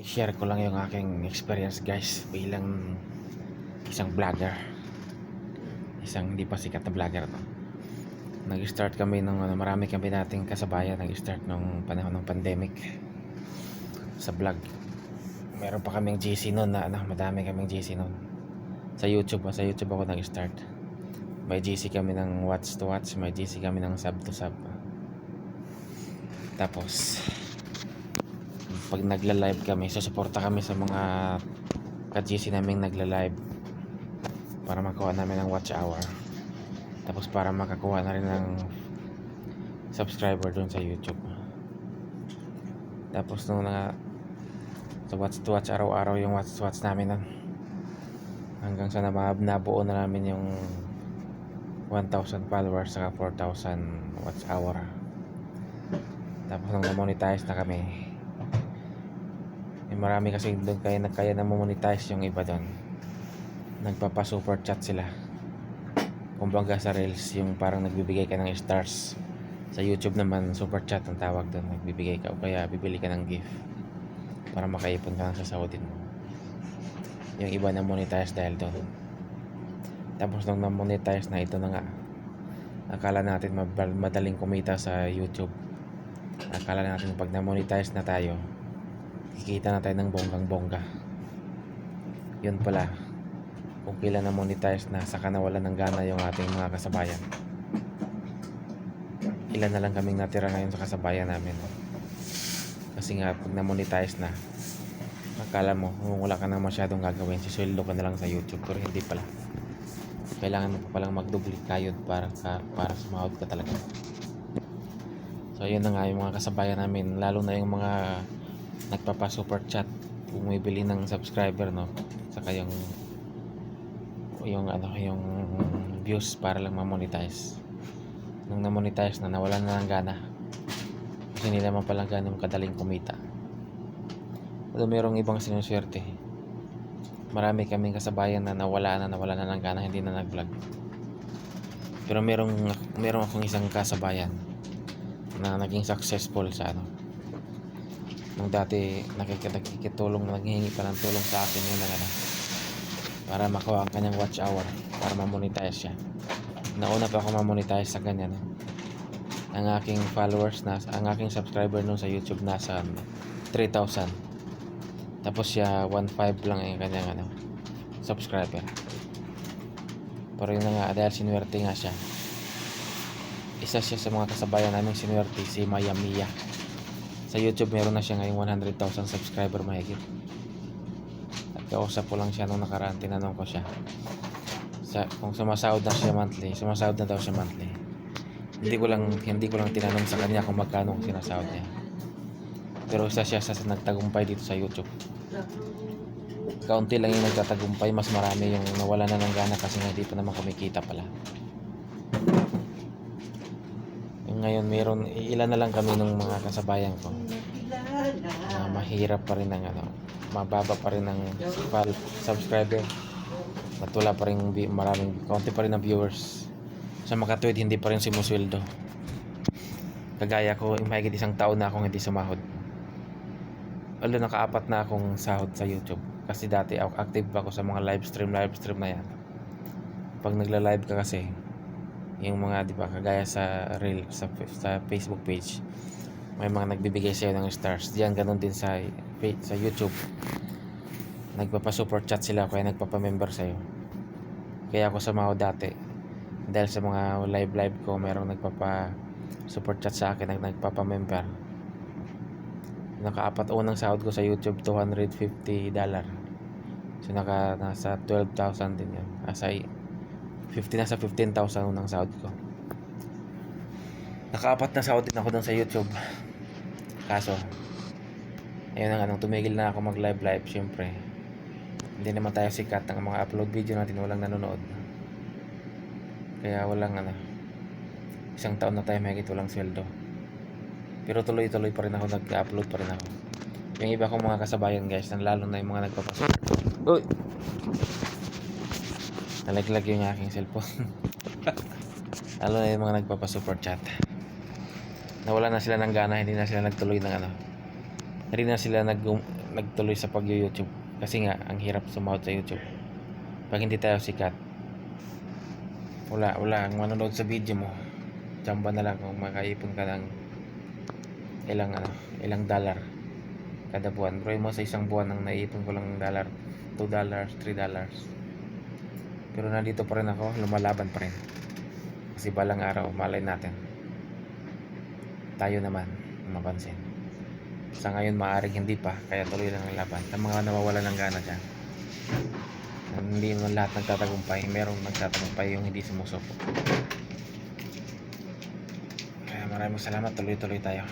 i-share ko lang yung aking experience guys bilang isang vlogger. Isang hindi pa sikat na vlogger no? nag-start kami nung ano, marami kami nating kasabayan. Nag-start nung panahon ng pandemic. Sa vlog. Meron pa kaming GC noon na ano, madami kaming GC noon. Sa YouTube sa YouTube ako nag-start. May GC kami ng watch to watch may GC kami ng sub to sub. Tapos pag nagla-live kami, susuporta kami sa mga ka-GC namin nagla-live para makuha namin ng watch hour. Tapos para makakuha na rin ng subscriber dun sa YouTube. Tapos nung na sa watch to watch araw-araw yung watch to watch namin nun. Hanggang sa nab- nabuo na namin yung 1,000 followers saka 4,000 watch hour. Tapos nung na-monetize na kami, marami kasi doon kaya na kaya na monetize yung iba doon. Nagpapa super chat sila. Kumbaga sa Reels yung parang nagbibigay ka ng stars. Sa YouTube naman super chat ang tawag doon. Nagbibigay ka o kaya bibili ka ng gift para makaipon ka ng sasawadin mo. Yung iba na monetize dahil doon. Tapos nung na-monetize na ito na nga. Akala natin madaling kumita sa YouTube. Akala natin pag na-monetize na tayo, kikita na tayo ng bonggang bongga yun pala. Kung kailan na monetize na saka nawala ng gana yung ating mga kasabayan. Ilan na lang kaming natira ngayon sa kasabayan namin. Kasi nga pag na monetize na akala mo kung wala ka na masyadong gagawin sisweldo ka na lang sa youtube pero hindi pala. Kailangan mo pa palang magdubli kayod para, ka, para sumahod ka talaga. So yun na nga yung mga kasabayan namin lalo na yung mga nagpapa super chat bumibili ng subscriber no? Saka yung yung ano yung views para lang ma-monetize. Nung na-monetize na nawalan na ng gana. Kasi hindi naman palang ganun kadaling kumita. Pero merong ibang sinuswerte marami kaming kasabayan na nawala na nawala na ng gana hindi na nag-vlog. Pero merong merong akong isang kasabayan na naging successful sa ano nung dati nakik- nakikitulong naghihingi pa ng tulong sa akin yun na ano, para makuha ang kanyang watch hour para ma-monetize siya. Nauna pa ako ma-monetize sa ganyan. Ang aking followers na ang aking subscriber nun sa YouTube nasa ano, 3,000 tapos siya 1.5 lang yung kanyang ano subscriber. Pero yun na nga dahil sinuwerte nga siya. Isa siya sa mga kasabayan namin sinuwerte si Maya Mia sa YouTube meron na siya ngayong 100,000 subscriber mahigit. At kausap ko lang siya nung nakaraan, tinanong ko siya. Sa, kung sumasahod na siya monthly, sumasahod na daw siya monthly. Hindi ko lang hindi ko lang tinanong sa kanya kung magkano ang sinasahod niya. Pero isa siya sa nagtagumpay dito sa YouTube. Kaunti lang yung nagtatagumpay, mas marami yung nawala na ng gana kasi hindi pa naman kumikita pala. Yung ngayon meron ilan na lang kami ng mga kasabayan ko. Na mahirap pa rin ang ano mababa pa rin ang subscriber. At wala pa rin maraming konti pa rin ang viewers. Sa makatwid hindi pa rin simusweldo. Kagaya ko mahigit isang taon na akong hindi sumahod. Although nakaapat na akong sahod sa YouTube. Kasi dati active pa ako sa mga live stream live stream na yan. Pag nagla live ka kasi yung mga di ba kagaya sa reel sa, sa Facebook page may mga nagbibigay sa'yo ng stars. Diyan ganun din sa sa YouTube. Nagpapa super chat sila kaya nagpapa member sa'yo. Kaya ako sumahod dati dahil sa mga live live ko merong nagpapa super chat sa akin nag nagpapa member nakaapat unang sahod ko sa YouTube 250 dollar. So naka nasa 12,000 din yan asa 50 na sa 15,000 unang sahod ko. Nakaapat na sahod din ako dun sa YouTube. Kaso, ayun na nga, nung tumigil na ako mag live syempre, hindi naman tayo sikat ng mga upload video natin, walang nanonood. Kaya walang ano, isang taon na tayo mahigit walang sweldo. Pero tuloy-tuloy pa rin ako, nag-upload pa rin ako. Yung iba kong mga kasabayan guys, lalo na yung mga nagpapasupport. Uy! Nalaglag yung aking cellphone. Lalo na yung mga nagpapa-super chat. Nawala na sila ng gana, hindi na sila nagtuloy ng ano. Hindi na sila nag nagtuloy sa pag-YouTube. Kasi nga, ang hirap sumahod sa YouTube. Pag hindi tayo sikat, wala, wala ang manonood sa video mo. Tsamba na lang kung makaipon ka ng ilang ano, ilang dollar kada buwan. Bro, mo sa isang buwan ang naiipon ko lang ng dollar, 2 dollars, 3 dollars. Pero nandito pa rin ako, lumalaban pa rin. Kasi balang araw, malay natin. Tayo naman, mapansin. Sa ngayon, maaaring hindi pa, kaya tuloy lang ang laban. Sa mga nawawala ng gana dyan. Hindi naman lahat nagtatagumpay. Merong nagtatagumpay yung hindi sumusuko. Kaya maraming salamat, tuloy-tuloy tayo.